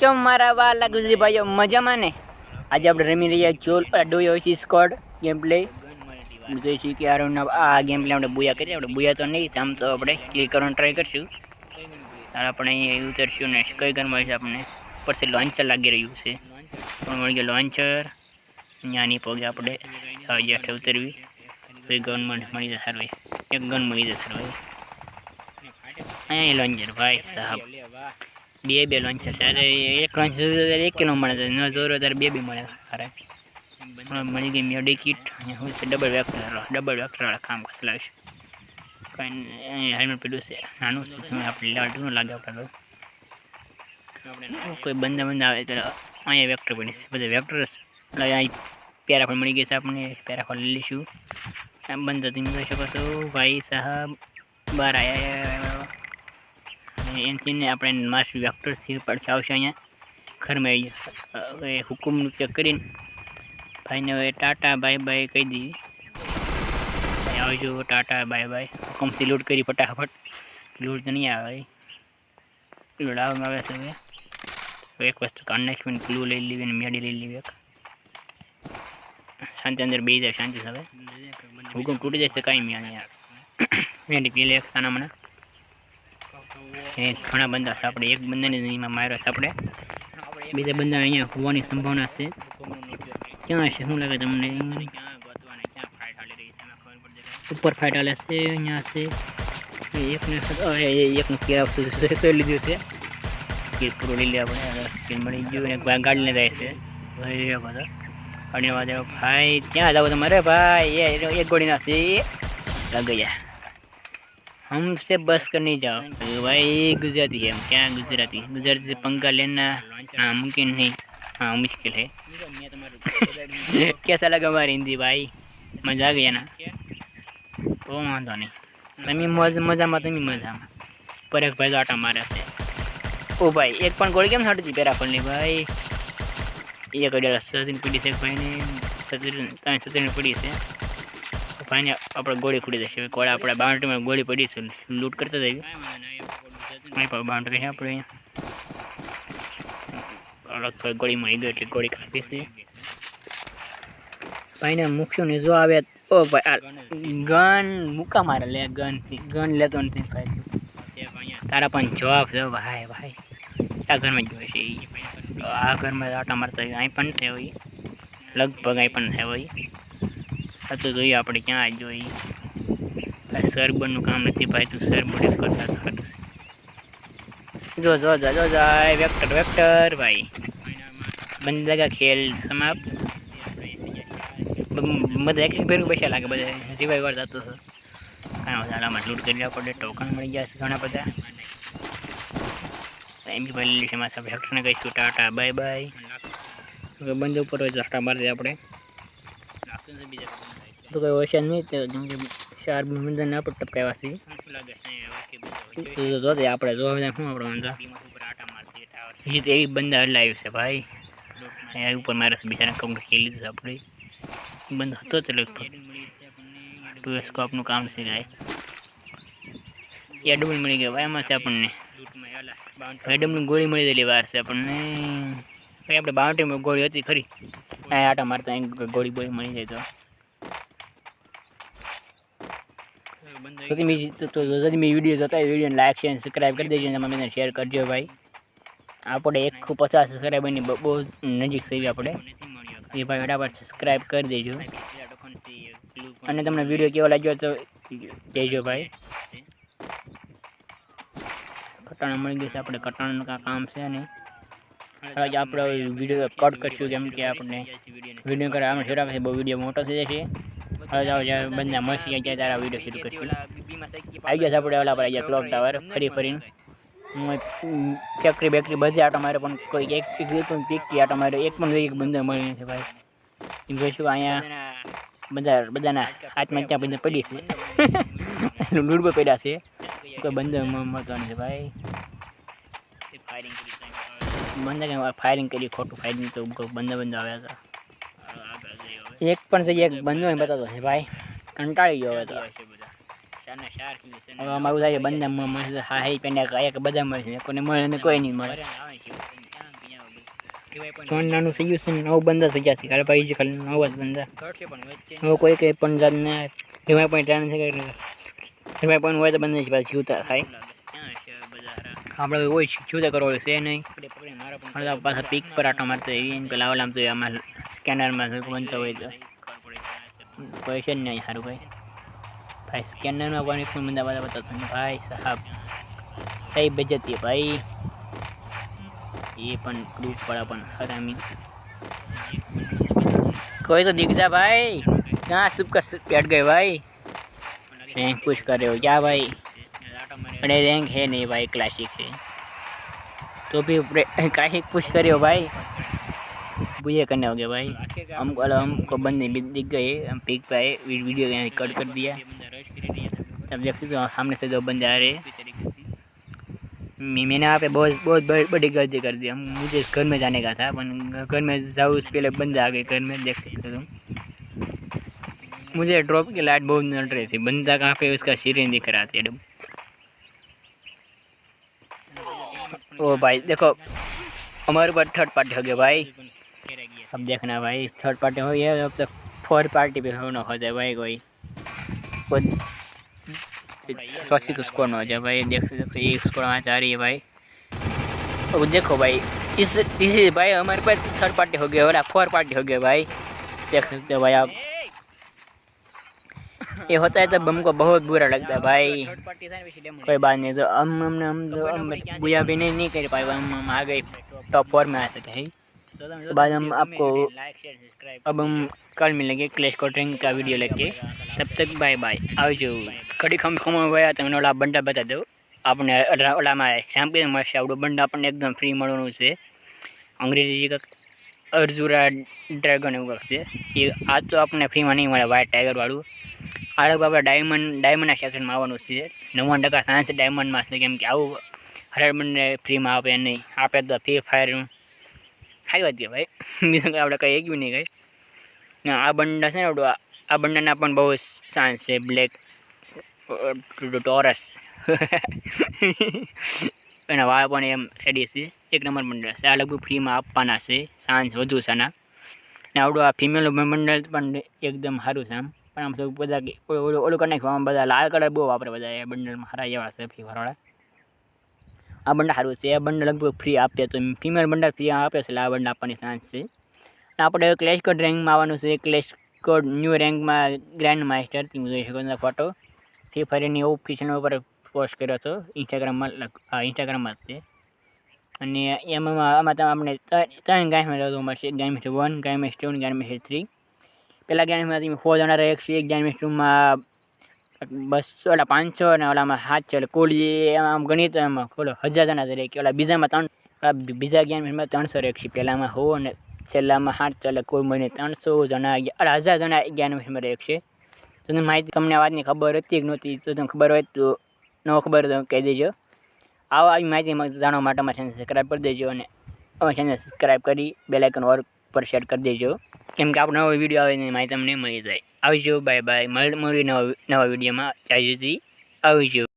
જો મરાવા લાગુજી ભાઈઓ મજા માને આજ આપણે રમી રહ્યા છીએ ચુલ પર ડોયો સી સ્કોડ ગેમપ્લે ગન મની ડાયવા દેસી કે આ રણ આ ગેમપ્લે આપણે બુયા કરી આપણે બુયા તો નહીં જામ તો આપણે કે કરણ ટ્રાય કરશું આ આપણે ઉતરશું ને કઈ ગન મળશે આપણે પરથી લોન્ચર લાગી રહ્યું છે તો આપણે લોન્ચર અહીંયા ની પોગી આપણે આયા ઠે ઉતરવી તો ગન મળી જ સર ભાઈ એક ગન મળી જ સર ભાઈ અહીંયા લોન્જર ભાઈ સાહેબ બે બે લોન્ચ થશે અરે એક લોન્ચ જોયું એક કિલો મળે છે ન જોરો ત્યારે બે બે મળે અરે મળી ગઈ મેડી કીટ શું છે ડબલ વેક્ટર ડબલ વેક્ટરવાળા કામ કસલાવે છે કંઈ હેલ્મેટ પીડું છે નાનું છે આપણે લાડું લાગે આપણે આપણે કોઈ બંદા બંદા આવે તો અહીંયા વેક્ટર બની છે બધા વેક્ટર અહીં પેરાફોલ મળી ગઈ છે આપણને પેરાફોલ લઈ લઈશું આમ બંધ તમે કહી શકો છો ભાઈ સાહેબ બહાર આવ્યા एनसी ने अपने मस्ट अँ घर में हुकुम चेक कर टाटा बाय बाय कही दी आज टाटा बाय बाय हुकुम से लूट करी फटाफट लूट तो नहीं आई लड़ा में एक वस्तु का ले ली मेडी ले ली एक शांति अंदर बी जाए शांति सब हुकुम टूट जाए कहीं मिया नहीं पी ले एक मना એ ઘણા બંદા છે આપણે એક બંદાને એમાં માર્યો છે આપણે બીજા બંદા અહીંયા હોવાની સંભાવના છે ક્યાં છે શું લાગે તમને ઉપર ફાઇટ હાલે છે અહીંયા છે એકને એકનું કેર કરી લીધું છે કીર પૂરું લઈ લે આપણે કીર મળી ગયું અને ગાડીને જાય છે ભાઈ બધો અને ભાઈ ત્યાં જાવ તમારે ભાઈ એ એક ગોળીના છે લગાઈ ગયા हमसे बस कर नहीं जाओ भाई गुजराती है क्या गुजराती गुजराती से पंखा लेना नामुमकिन हाँ, नहीं हाँ मुश्किल है कैसा लगा हमारी हिंदी भाई मजा आ गया ना वो तो मान दो नहीं मैं मजा मजा मत मैं मजा पर एक भाई आटा मारा से ओ भाई एक पॉइंट गोड़ गया हट पेरा पल नहीं भाई ये कड़ी रस्ता पीढ़ी से भाई ने सत्र पीढ़ी से ફાઈને આપણે ગોળી ખુલી જશે કોળા આપણે બાઉન્ડ્રીમાં ગોળી પડી છે લૂંટ કરતા જઈએ નહીં બાઉન્ડ્રી છે આપણે અહીંયા થોડી ગોળી મળી ગયો એટલે ગોળી કાપી છે ભાઈને મૂકશું ને જો આવે ઓ ભાઈ ગન મૂકા મારે લે ગનથી ગન લેતો નથી ભાઈ તારા પણ જવાબ જો ભાઈ ભાઈ આ ઘરમાં જોઈએ છે આ ઘરમાં આટા મારતા અહીં પણ થયો લગભગ અહીં પણ થયો તો ગઈ આપણે ક્યાં આઈ ગયો ઈ સર્બર નું કામ હતી ભાઈ તો સર્વ મોડિફાઈ કરતો હતો જો જો જો જો જાય વેક્ટર વેક્ટર ભાઈ બની ડગા ખેલ સમાપ બધું મતલબ એક બેર પૈસા લાગે બજે રિવાઇવર जातो છે આમાં જ આમાં લૂટ કરી જા પડે ટોકા મળી ગયા છે ઘણા બધા એમની ભલે લે છે માથે વેક્ટર ને ગઈ તો ટાટા બાય બાય હવે બંદે ઉપર જ હાટા મારજે આપણે તો કોઈ ઓશન નહીં તો જેમ કે ચાર મંદિરને આપણે ટપકાવ્યા છીએ આપણે જોવા બધા શું આપણે વાંધો તો એવી બંદા હલાવી છે ભાઈ એ ઉપર મારે બિચારા કમ્પ્લીટ કરી લીધું છે આપણે બંધ હતો જ લગભગ ટુ સ્કોપનું કામ છે ભાઈ એ ડબલ મળી ગયા છે આપણને ડબલની ગોળી મળી ગયેલી વાર છે આપણને ભાઈ આપણે બાઉન્ડ્રીમાં ગોળી હતી ખરી આટા મારતા અહીં ગોળી બોળી મળી જાય તો તો તમે તો તમે વિડીયો જોતા હોય વિડીયોને લાઇક શેર સબસ્ક્રાઈબ કરી દેજો તમે મને શેર કરજો ભાઈ આપણે એકસો પચાસ સબસ્ક્રાઈબરની બહુ નજીક થઈ આપણે એ ભાઈ બરાબર સબસ્ક્રાઈબ કરી દેજો અને તમને વિડીયો કેવો લાગ્યો તો કહેજો ભાઈ કટાણ મળી ગયું છે આપણે કટાણનું કાંઈ કામ છે ને આજ આપણે વિડીયો કટ કરીશું કેમ કે આપણે વિડીયો કરવા આપણે છેડા પછી બહુ વિડીયો મોટો થઈ જશે फेक्टरी बेकरी बजे आटो मारे कोई एक एक तो पीक की आटो मारे एक पन एक बंदा मरे नहीं भाई इन जो शु आया बंदा ना आज मैं क्या बंदा पड़ी से लूट पे पड़ा से कोई बंदा मर मर से भाई बंदा क्या फायरिंग के फायरिंग बंदा बंदा आ था एक पण से एक बंदो है बता दो है भाई कंटाळी गयो है तो अब हमारा उधर ये बंदा मम मस्त हा है पेने का एक बदा मर ने कोने मर ने कोई नहीं मर चोन नानू सही उसने नौ बंदा सोचा सी कल भाई जी कल नौ बंदा वो कोई के पण जान ने हिमा पण से कर हिमा पण होय तो बंदा जी बस छूटा है આપણે કોઈ શીખ્યું તો કરો છે નહીં પણ પીક પર આટો મારતો એવી એમ કે લાવલામ તો અમારે स्कैनर में સ્કેનરમાં શું બનતો હોય તો ક્વેશ્ચન નહીં भाई ભાઈ ભાઈ સ્કેનરમાં પણ એક મને બધા બતાવતો तुम भाई साहब सही બચત છે भाई ये पन ग्रुप पड़ा पन हरामी कोई तो दिख जा भाई कहाँ चुप का पेट गए भाई रैंक कुछ कर रहे हो क्या भाई अरे रैंक है नहीं भाई क्लासिक है तो भी क्लासिक पुश कर रहे हो भाई भैया करने हो गया भाई हमको हमको बंदे भी दिख गए हम पिक पाए वीडियो रिकॉर्ड कर दिया तब देखते तो सामने से दो बंदे आ रहे मैंने वहाँ पे बहुत बहुत बड़ी गलती कर दी हम मुझे घर में जाने का था घर में जाओ उस पहले बंदे आ गए घर में देख सकते तुम मुझे ड्रॉप की लाइट बहुत नट रही थी बंदा कहाँ पे उसका शीरें दिख रहा था ओ भाई देखो हमारे ऊपर थर्ड पार्टी हो गया भाई अब देखना भाई थर्ड पार्टी हो गया अब तक फोर्थ पार्टी भी हो हो जाए भाई कोई चौथी स्कोर ना हो जाए भाई देख सकते ये स्कोर आना चाह रही है भाई अब देखो भाई इस इसी भाई हमारे पास थर्ड पार्टी हो गया और फोर्थ पार्टी हो गया भाई देख सकते हो भाई आप ये होता है तब हमको बहुत बुरा लगता है भाई कोई बात नहीं तो हम हमने हम तो हम भी नहीं, नहीं कर पाए हम हम आ गए टॉप फोर में आ सके हैं तो, तो बाद हम आपको अब हम कल मिलेंगे क्लेश कोटरिंग का वीडियो हाँ, लेके हाँ, हाँ। तब तक बाय बाय आओ जो खड़ी खम खम गया तो मैंने ओला बंडा बता दो आपने ओला में शाम के मैं शाउडो बंडा अपने एकदम फ्री मड़ो से अंग्रेजी का अर्जुरा ड्रैगन एवं ये आज तो आपने फ्री में नहीं मैं व्हाइट टाइगर वालू आड़क बाबा डायमंड डायमंड सेक्शन में आवा से नवा टका साइंस डायमंड में से कम के आओ हर बंद फ्री में आप नहीं आप फ्री फायर ખાઈ દે ભાઈ બીજું આપણે કંઈ ગયું નહીં કંઈ ના આ બંડા છે ને આપણું આ બંડાના પણ બહુ ચાન્સ છે બ્લેક ટોરસ એના વાળ પણ એમ રેડી છે એક નંબર મંડળ છે આ લગભગ ફ્રીમાં આપવાના છે સાંજ વધુ છે ને આવડું આ ફિમેલ મંડળ પણ એકદમ સારું છે આમ પણ આમ બધા ઓલું કરી નાખ્યું આમ બધા લાલ કલર બહુ વાપરે બધા એ બંડલમાં સારા એવા છે ફીવારવાળા આ બંડા સારું છે આ બંડા લગભગ ફ્રી આપે તો ફિમેલ બંડા ફ્રી આપે છે એટલે આ બંડા આપવાની ચાન્સ છે અને આપણે ક્લેશ કોડ રેન્કમાં આવવાનું છે ક્લેશ કોડ ન્યૂ રેન્કમાં ગ્રાન્ડ માસ્ટર તમે જોઈ શકો છો ફોટો ફ્રી ફાયરની ઓફિશિયલ ઉપર પોસ્ટ કર્યો હતો ઇન્સ્ટાગ્રામમાં ઇન્સ્ટાગ્રામમાં છે અને એમાં આમાં તમે આપણે ત્રણ ગાયમાં રહેતો મળશે ગાયમેસ્ટ વન ગાયમેસ્ટ ટુ અને ગાયમેસ્ટ થ્રી પહેલાં ગાયમેસ્ટમાં ફોર જણા એકસો એક ગાયમેસ્ટ ટુમાં બસો ઓલા પાંચસો અને ઓલામાં સાતસો એટલે કુલ જે આમ ગણિત એમાં ખોલો હજાર જણા તરીકે ઓલા બીજામાં ત્રણ બીજા જ્ઞાનમાં ત્રણસો એક છે પહેલાંમાં હો અને છેલ્લામાં સાતસો એટલે કુલ મળીને ત્રણસો જણા અઢા હજાર જણા એક છે તો તમને માહિતી તમને આ વાતની ખબર હતી કે નહોતી તો તમને ખબર હોય તો ન ખબર તો કહી દેજો આવા આવી માહિતી જાણવા માટે અમારા ચેનલ સબસ્ક્રાઈબ કરી દેજો અને અમારા ચેનલ સબસ્ક્રાઈબ કરી બેલાઇકન ઓર પર શેર કરી દેજો કેમ કે આપણો નવો વિડીયો આવે એની માહિતી તમને મળી જાય આવજો બાય બાય મળી નવા નવા વિડીયોમાં ત્યાં સુધી આવજો